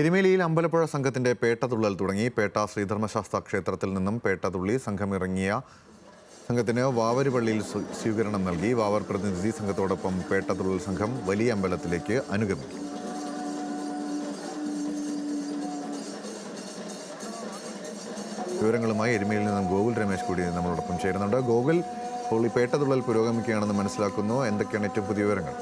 എരുമേലിയിൽ അമ്പലപ്പുഴ സംഘത്തിന്റെ പേട്ടതുള്ളൽ തുടങ്ങി. പേട്ട ശ്രീധർമ്മശാസ്ത്ര ക്ഷേത്രത്തിൽ നിന്നും പേട്ടതുള്ളി സംഘം ഇറങ്ങിയ സംഘത്തിന് വാവരുപള്ളിയിൽ സ്വീകരണം നൽകി. വാവർ പ്രതിനിധി സംഘത്തോടൊപ്പം പേട്ടതുള്ളൽ സംഘം വലിയ അമ്പലത്തിലേക്ക് അനുഗമിക്കും. വിവരങ്ങളുമായി എരുമയിൽ നിന്നും ഗോകുൽ രമേശ് കൂടി നമ്മളോടൊപ്പം ചേരുന്നുണ്ട്. ഗോകുൽ ഇപ്പോൾ ഈ പേട്ടതുള്ളൽ പുരോഗമിക്കുകയാണെന്ന് മനസ്സിലാക്കുന്നു. എന്തൊക്കെയാണ് ഏറ്റവും പുതിയ വിവരങ്ങൾ?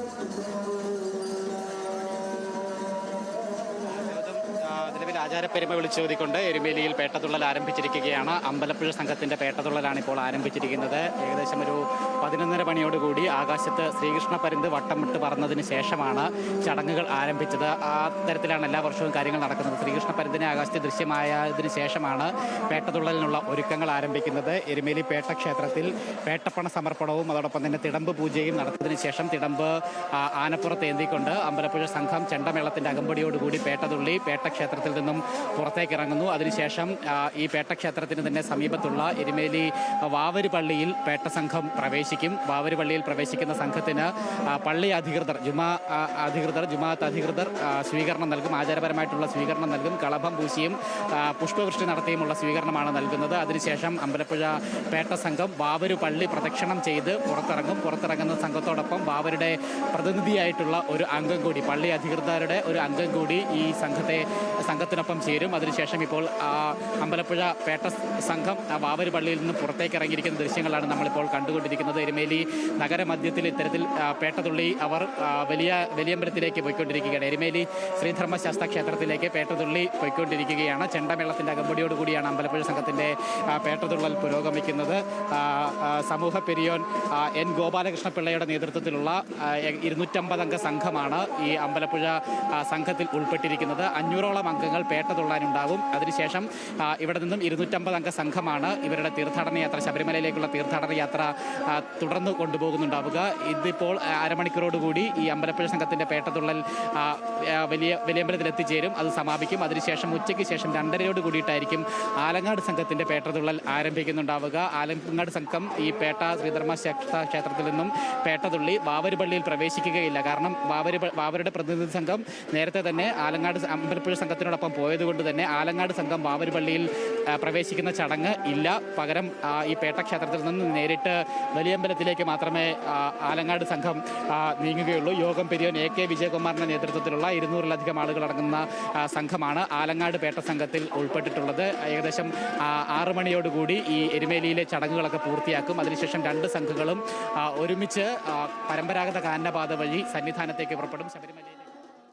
നിലവിൽ ആചാരപ്പെരുമ വിളിച്ചോതിക്കൊണ്ട് എരുമേലിയിൽ പേട്ടതുള്ളൽ ആരംഭിച്ചിരിക്കുകയാണ്. അമ്പലപ്പുഴ സംഘത്തിന്റെ പേട്ടതുള്ളലാണ് ഇപ്പോൾ ആരംഭിച്ചിരിക്കുന്നത്. ഏകദേശം ഒരു പതിനൊന്നര മണിയോടുകൂടി ആകാശത്ത് ശ്രീകൃഷ്ണ പരുന്ത് വട്ടം വിട്ട് പറന്നതിന് ശേഷമാണ് ചടങ്ങുകൾ ആരംഭിച്ചത്. ആ തരത്തിലാണ് എല്ലാ വർഷവും കാര്യങ്ങൾ നടക്കുന്നത്. ശ്രീകൃഷ്ണ പരുന്തിനെ ആകാശത്ത് ദൃശ്യമായതിനു ശേഷമാണ് പേട്ടതുള്ളലിനുള്ള ഒരുക്കങ്ങൾ ആരംഭിക്കുന്നത്. എരുമേലി പേട്ട ക്ഷേത്രത്തിൽ പേട്ടപ്പണ സമർപ്പണവും അതോടൊപ്പം തന്നെ തിടമ്പ് പൂജയും നടത്തിയതിനു ശേഷം തിടമ്പ് ആനപ്പുറത്ത് ഏന്തിക്കൊണ്ട് അമ്പലപ്പുഴ സംഘം ചെണ്ടമേളത്തിന്റെ അകമ്പടിയോടുകൂടി പേട്ടതുള്ളി പേട്ട ക്ഷേത്രത്തിൽ പുറത്തേക്ക് ഇറങ്ങുന്നു അതിനുശേഷം ഈ പേട്ടക്ഷേത്രത്തിന് തന്നെ സമീപത്തുള്ള എരുമേലി വാവര് പള്ളിയിൽ പേട്ട സംഘം പ്രവേശിക്കും. വാവര് പള്ളിയിൽ പ്രവേശിക്കുന്ന സംഘത്തിന് പള്ളി അധികൃതർ ജുമാ അധികൃതർ ജുമാഅത്ത് അധികൃതർ സ്വീകരണം നൽകും. ആചാരപരമായിട്ടുള്ള സ്വീകരണം നൽകും. കളഭം പൂശിയും പുഷ്പവൃഷ്ടി നടത്തിയുമുള്ള സ്വീകരണമാണ് നൽകുന്നത്. അതിനുശേഷം അമ്പലപ്പുഴ പേട്ട സംഘം വാവര് പള്ളി പ്രദക്ഷിണം ചെയ്ത് പുറത്തിറങ്ങും. പുറത്തിറങ്ങുന്ന സംഘത്തോടൊപ്പം വാവരുടെ പ്രതിനിധിയായിട്ടുള്ള ഒരു അംഗം കൂടി പള്ളി അധികൃതരുടെ ഒരു അംഗം കൂടി ഈ സംഘത്തെ സംഘത്തിനൊപ്പം ചേരും. അതിനുശേഷം ഇപ്പോൾ അമ്പലപ്പുഴ പേട്ട സംഘം വാവര് പള്ളിയിൽ നിന്ന് പുറത്തേക്ക് ഇറങ്ങിയിരിക്കുന്ന ദൃശ്യങ്ങളാണ് നമ്മളിപ്പോൾ കണ്ടുകൊണ്ടിരിക്കുന്നത്. എരുമേലി നഗരമധ്യത്തിൽ ഇത്തരത്തിൽ പേട്ടതുള്ളി അവർ വലിയ വലിയമ്പലത്തിലേക്ക് പോയിക്കൊണ്ടിരിക്കുകയാണ്. എരുമേലി ശ്രീധർമ്മശാസ്ത്ര ക്ഷേത്രത്തിലേക്ക് പേട്ടതുള്ളി പോയിക്കൊണ്ടിരിക്കുകയാണ്. ചെണ്ടമേളത്തിന്റെ അകമ്പടിയോടുകൂടിയാണ് അമ്പലപ്പുഴ സംഘത്തിന്റെ ആ, പേട്ടതുള്ളൽ പുരോഗമിക്കുന്നത്. സമൂഹ പെരിയോൻ എൻ ഗോപാലകൃഷ്ണ പിള്ളയുടെ നേതൃത്വത്തിലുള്ള ഇരുന്നൂറ്റമ്പത് അംഗ സംഘമാണ് ഈ അമ്പലപ്പുഴ സംഘത്തിൽ ഉൾപ്പെട്ടിരിക്കുന്നത്. അഞ്ഞൂറോളം അംഗങ്ങൾ പേട്ട തുള്ളാനുണ്ടാവും. അതിനുശേഷം ഇവിടെ നിന്നും ഇരുന്നൂറ്റമ്പത് അംഗ സംഘമാണ് ഇവരുടെ തീർത്ഥാടന യാത്ര ശബരിമലയിലേക്കുള്ള തീർത്ഥാടന യാത്ര തുടർന്ന് കൊണ്ടുപോകുന്നുണ്ടാവുക. ഇതിപ്പോൾ അരമണിക്കൂറോടുകൂടി ഈ അമ്പലപ്പുഴ സംഘത്തിന്റെ പേട്ടതുള്ളൽ വലിയ വലിയമ്പലത്തിൽ എത്തിച്ചേരും അത് സമാപിക്കും. അതിനുശേഷം ഉച്ചയ്ക്ക് ശേഷം രണ്ടരയോട് കൂടിയിട്ടായിരിക്കും ആലങ്ങാട് സംഘത്തിന്റെ പേട്ടതുള്ളൽ ആരംഭിക്കുന്നുണ്ടാവുക. ആലങ്ങാട് സംഘം ഈ പേട്ട ശ്രീധർമ്മ ക്ഷേത്രത്തിൽ നിന്നും പേട്ടതുള്ളി വാവരുപള്ളിയിൽ പ്രവേശിക്കുകയില്ല. കാരണം വാവരു വാവരുടെ പ്രതിനിധി സംഘം നേരത്തെ തന്നെ ആലങ്ങാട് അമ്പലപ്പുഴ സംഘത്തിനോടൊപ്പം പോയതുകൊണ്ട് തന്നെ ആലങ്ങാട് സംഘം ബാബരിപള്ളിയിൽ പ്രവേശിക്കുന്ന ചടങ്ങ് ഇല്ല. പകരം ഈ പേട്ട ക്ഷേത്രത്തിൽ നിന്ന് നേരിട്ട് വലിയമ്പലത്തിലേക്ക് മാത്രമേ ആലങ്ങാട് സംഘം നീങ്ങുകയുള്ളൂ. യോഗം പെരിയോൻ എ കെ വിജയകുമാറിന്റെ നേതൃത്വത്തിലുള്ള ഇരുന്നൂറിലധികം ആളുകൾ അടങ്ങുന്ന സംഘമാണ് ആലങ്ങാട് പേട്ട സംഘത്തിൽ ഉൾപ്പെട്ടിട്ടുള്ളത്. ഏകദേശം ആറു മണിയോടുകൂടി ഈ എരുമേലിയിലെ ചടങ്ങുകളൊക്കെ പൂർത്തിയാക്കും. അതിനുശേഷം രണ്ട് സംഘങ്ങളും ഒരുമിച്ച് പരമ്പരാഗത കാനനപാത വഴി സന്നിധാനത്തേക്ക് പുറപ്പെടും. ശബരിമലയിലേക്ക്